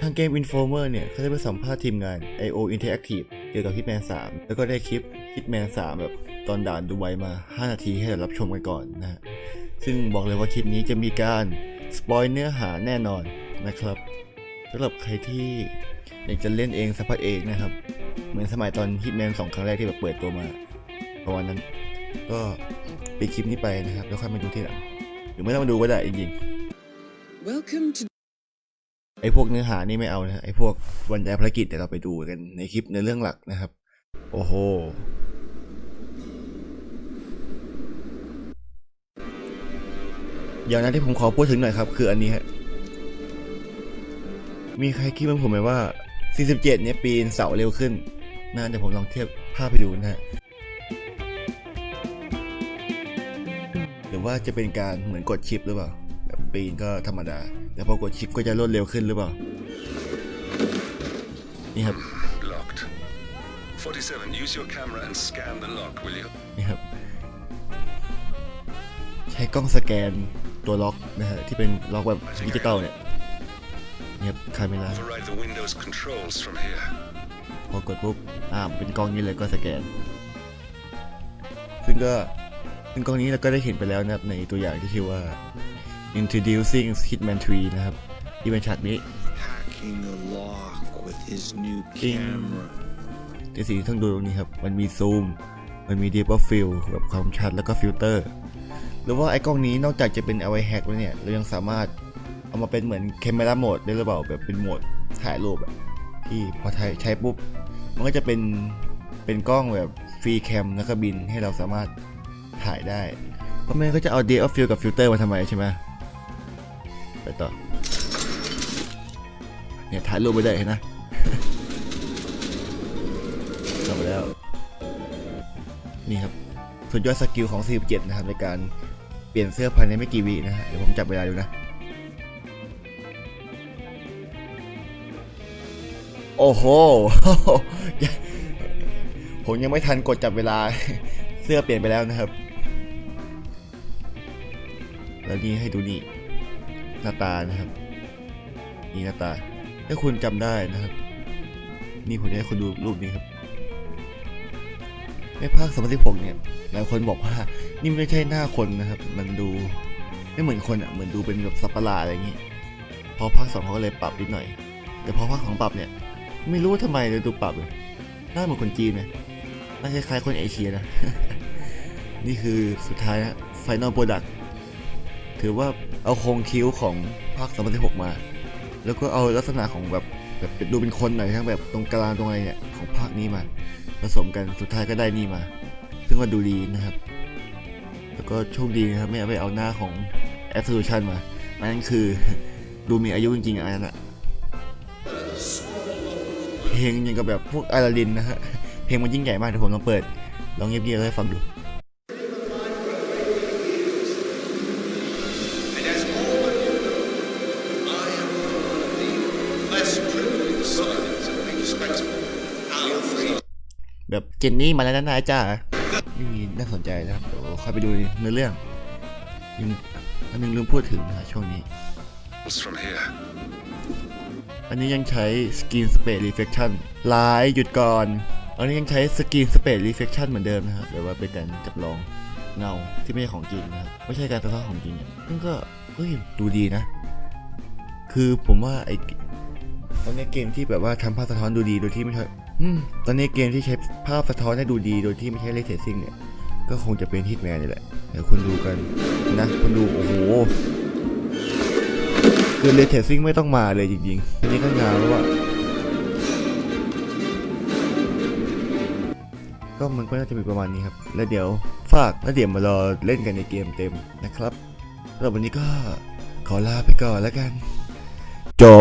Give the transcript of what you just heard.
ทางเกม Informer เนี่ยเขาได้ไปสัมภาษณ์ทีมงาน IO Interactive เกี่ยวกับ Hitman 3 แล้วก็ได้คลิป Hitman 3 แบบตอนด่านดูไวมา 5 นาทีให้เรารับชมกันก่อนนะฮะ ซึ่งบอกเลยว่าคลิปนี้จะมีการสปอยเนื้อหาแน่นอนนะครับสำหรับใครที่อยากจะเล่นเองสัมผัสเองนะครับ เหมือนสมัยตอน Hitman 2 ครั้งแรกที่แบบเปิดตัวมาประมาณนั้น ก็ปิดคลิปนี้ไปนะครับ แล้วค่อยมาดูทีหลังหรือไม่ต้องมาดูก็ได้จริงๆ Welcome to ไอ้พวกเนื้อหานี่ไม่เอานะไอ้พวกบรรยายภารกิจเดี๋ยวเราไปดูกันในคลิปในเรื่องหลักนะครับ โอ้โหอย่างนั้นที่ผมขอพูดถึงหน่อยครับ คืออันนี้ฮะมีใครคิดเหมือนผมไหมว่า 47 เนี่ยปีนเสาเร็วขึ้นนะเดี๋ยวผมลองเทียบภาพไปดูนะฮะหรือว่าจะเป็นการเหมือนกดชิปหรือเปล่าแบบปีนก็ธรรมดา แต่พอกดชิปก็จะรวดเร็วขึ้นหรือเปล่า นี่ครับ Locked. 47, use your camera and scan the lock, will you? นี่ครับ ใช้กล้องสแกนตัวล็อกนะฮะที่เป็นล็อกแบบดิจิตอลเนี่ยนี่ครับคาเมล่า Override the Windows controls from here. พอกดปุ๊บ อ่า เป็นกล้องนี้เลยก็สแกน ซึ่งก็ซึ่งกล้องนี้เราก็ได้เห็นไปแล้วนะครับในตัวอย่างที่ชื่อว่า introducing Hitman 3 นะครับที่เป็นฉากนี้ hacking the lock with his new Ding. camera. แต่สิ่งที่ต้องดูตรงนี้ครับ มันมีซูม มันมี deep of field แบบความชัดแล้วก็ฟิลเตอร์ หรือว่าไอ้กล้องนี้นอกจากจะเป็นเอาไว้แฮกแล้วเนี่ย เรายังสามารถเอามาเป็นเหมือน camera mode ได้หรือเปล่าแบบเป็นโหมดถ่ายรูปอะที่พอถ่ายใช้ปุ๊บ มันก็จะเป็นเป็นกล้องแบบฟรีแคมแล้วก็บินให้เราสามารถถ่ายได้เพราะไม่งั้นก็จะเอา deep of field กับฟิลเตอร์มาทำไมใช่ไหม ไปต่อ เนี่ยถ่ายรูปไปได้เห็นนะกลับแล้ว นี่ครับสุดยอดสกิลของ 47 นะครับ ในการเปลี่ยนเสื้อภายในไม่กี่วินะฮะ เดี๋ยวผมจับเวลาดูนะ โอ้โห ผมยังไม่ทันกดจับเวลาเสื้อเปลี่ยนไปแล้วนะครับ แล้วนี่ให้ดูนี่ หน้าตานะครับ นี่หน้าตา ถ้าคุณจำได้นะครับ นี่ผมจะให้คุณดูรูปนี้ครับ ในภาค2016เนี่ย หลายคนบอกว่า นี่ไม่ใช่หน้าคนนะครับ มันดูไม่เหมือนคนอะ เหมือนดูเป็นแบบสัปหลาดอะไรอย่างงี้ พอภาคสองเขาก็เลยปรับนิดหน่อย แต่พอภาคของปรับเนี่ย ไม่รู้ว่าทำไมเลยดูปรับเลย หน้าเหมือนคนจีนนะหน้าคล้ายๆคนเอเชียนะ นี่คือสุดท้ายนะ Final Product ถือว่า เอาโครงคิ้วของภาค 2016 มา แล้วก็เอาลักษณะของแบบแบบดูเป็นคนหน่อยทั้งแบบตรงกลางตรงอะไรเนี่ยของภาคนี้มาผสมกันสุดท้ายก็ได้นี่มา ซึ่งว่าดูดีนะครับ แล้วก็โชคดีนะครับไม่เอาไปเอาหน้าของ Absolution มาอันนั้นคือดูมีอายุจริงๆอันนั้นอะเพลงยังกับแบบพวกอาราดินนะฮะเพลงมันยิ่งใหญ่มากเดี๋ยวผมลองเปิดลองเงียบๆให้ฟังดู แบบเจนนี่มาแล้วนะนายจ้าไม่มีน่าสนใจนะครับเดี๋ยวค่อยไปดูเนื้อเรื่องยังอันนึงลืมพูดถึงนะช่วงนี้ อันนี้ยังใช้ Skin Space Reflection ลายหยุดก่อน อันนี้ยังใช้ Skin Space Reflection เหมือนเดิมนะครับแต่ว่าเป็นการจำลองเงาที่ไม่ใช่ของจริงนะครับไม่ใช่การสะท้อนของจริงเนี่ยซึ่งก็เฮ้ยดูดีนะ คือผมว่าไอตอนนี้เกมที่แบบว่าทำภาพสะท้อนดูดีโดยที่ไม่ใช่ ตอนนี้เกมที่ใช้ภาพสะท้อนให้ดูดีโดยที่ไม่ใช่เลเทซิ่งเนี่ย ก็คงจะเป็น Hitman นี่แหละ เดี๋ยวคุณดูกันนะคุณดูโอ้โหคือเลเทซิ่งไม่ต้องมาเลยจริงๆอันนี้ก็งานแล้วอะก็มันก็น่าจะมีประมาณนี้ครับ แล้วเดี๋ยวฝากแล้วเดี๋ยวมารอเล่นกันในเกมเต็มนะครับสำหรับวันนี้ก็ขอลาไปก่อนแล้วกันจบ